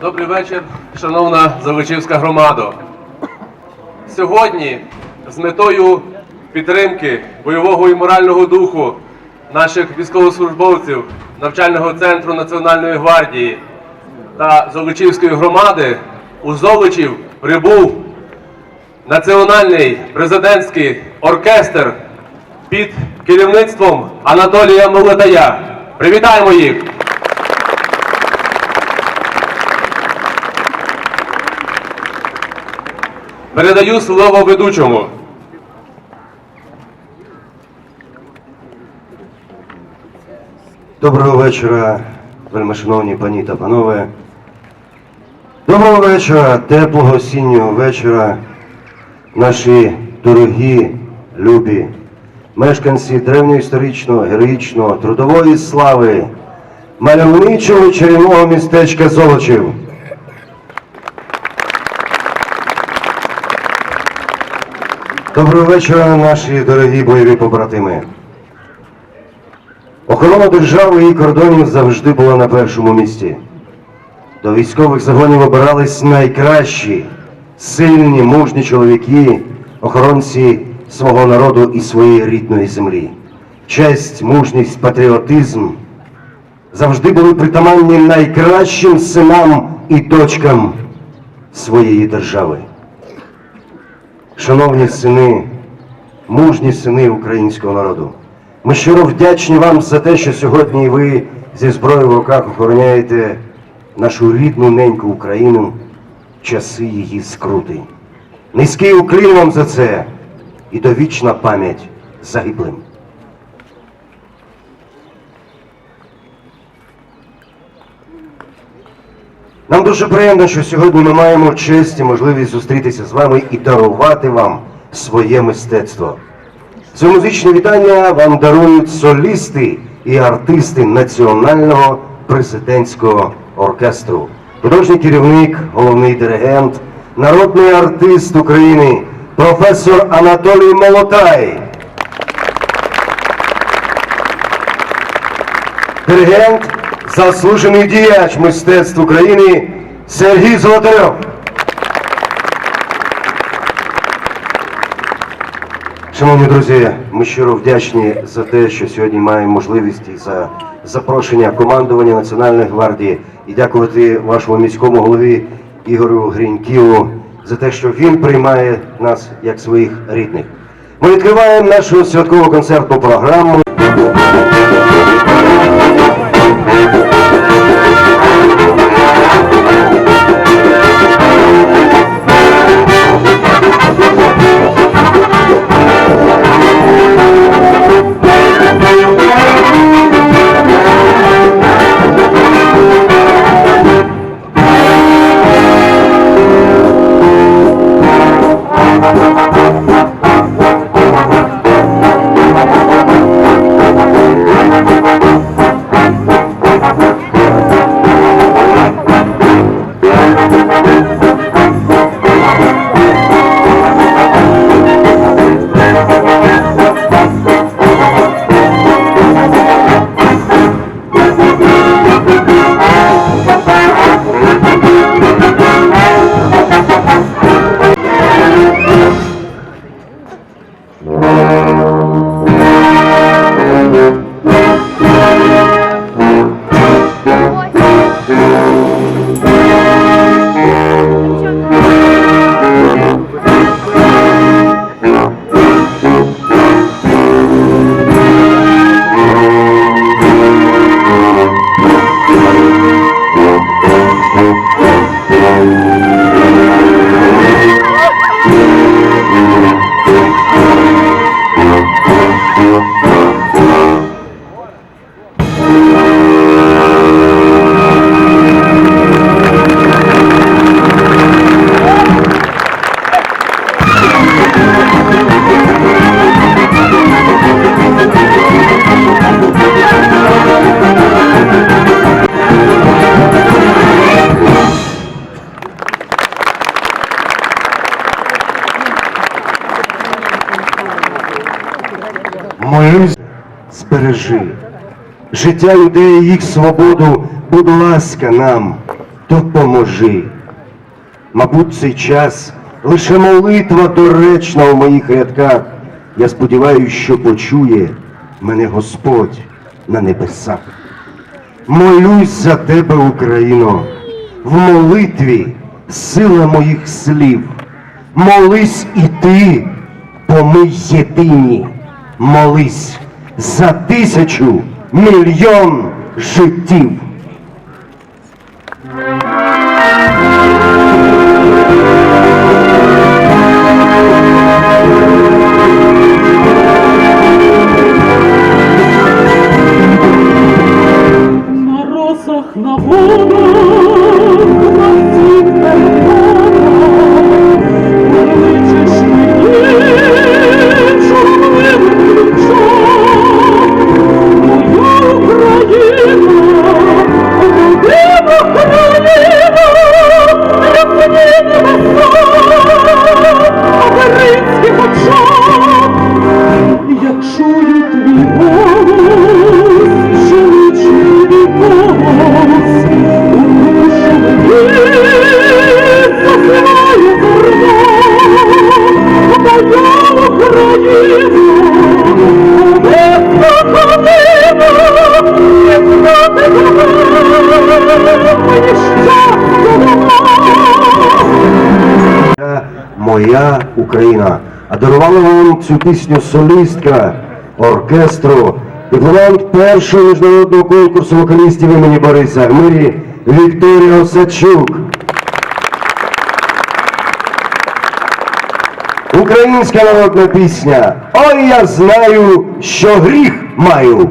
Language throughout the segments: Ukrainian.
Добрий вечір, шановна Золочівська громада. Сьогодні з метою підтримки бойового і морального духу наших військовослужбовців навчального центру Національної гвардії та Золочівської громади у Золочів прибув національний президентський оркестр під керівництвом Анатолія Молодая. Привітаємо їх! Передаю слово ведучому. Доброго вечора, вельмишановні пані та панове. Доброго вечора, теплого осіннього вечора, наші дорогі, любі, мешканці древньоісторичного, героїчного, трудової слави, мальовничого чарівного містечка Золочів. Доброго вечора, наші дорогі бойові побратими. Охорона держави і кордонів завжди була на першому місці. До військових загонів обирались найкращі, сильні, мужні чоловіки, охоронці свого народу і своєї рідної землі. Честь, мужність, патріотизм завжди були притаманні найкращим синам і дочкам своєї держави. Шановні сини, мужні сини українського народу. Ми щиро вдячні вам за те, що сьогодні ви зі зброєю в руках охороняєте нашу рідну неньку Україну в часи її скрути. Низький уклін вам за це і довічна пам'ять загиблим. Нам дуже приємно, що сьогодні ми маємо честь і можливість зустрітися з вами і дарувати вам своє мистецтво. Це музичне вітання вам дарують солісти і артисти Національного президентського оркестру, художній керівник, головний диригент, народний артист України, професор Анатолій Молотай. Диригент, заслужений діяч мистецтв України Сергій Золотарьов. Шановні друзі, ми щиро вдячні за те, що сьогодні маємо можливість і за запрошення командування Національної гвардії і дякувати вашому міському голові Ігорю Гріньківу за те, що він приймає нас як своїх рідних. Ми відкриваємо нашу святкову концертну програму. Життя людей, їх свободу, будь ласка, нам. допоможи. Мабуть, цей час лише молитва доречна у моїх рядках. Я сподіваюся, що почує мене Господь на небесах. Молюсь за тебе, Україно, в молитві сила моїх слів. Молись і ти, бо ми єдині. Молись за тисячу мільйон життів. На росах, на водах, Моя Україна. А дарувала вам цю пісню солістка оркестру, дипломант першого міжнародного конкурсу вокалістів імені Бориса Гмирі Вікторія Осадчук. Українська народна пісня. Ой, я знаю, що гріх маю.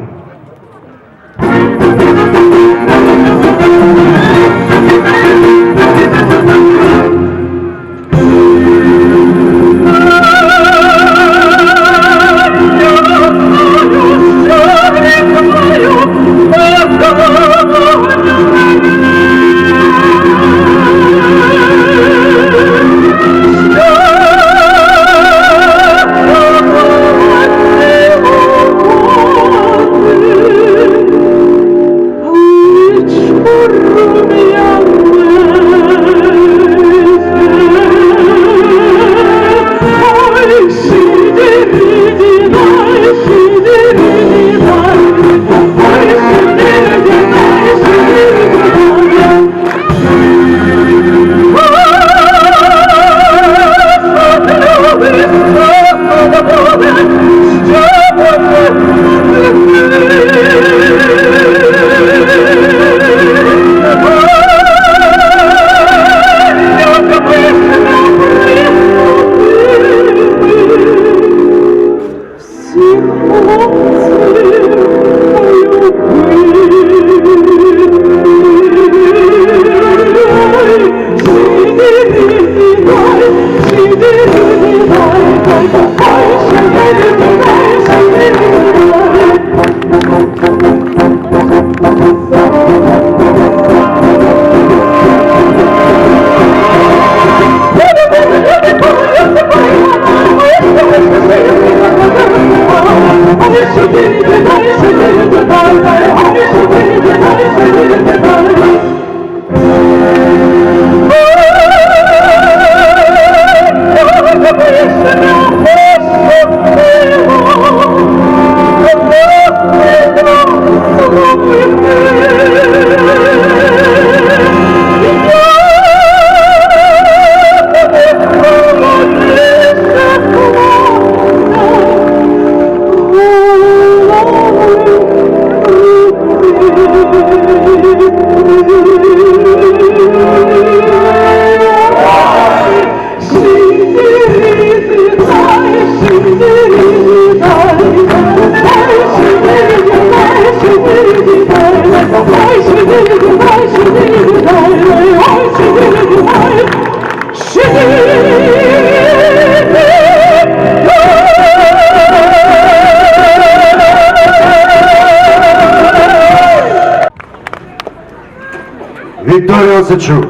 Вікторія Осачук.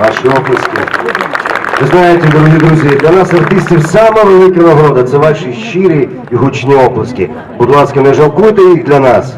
Ваші описки. Ви знаєте, дорогі друзі, для нас артистів сама велика нагорода це ваші щирі і гучні описки. Будь ласка, не жалкуйте їх для нас.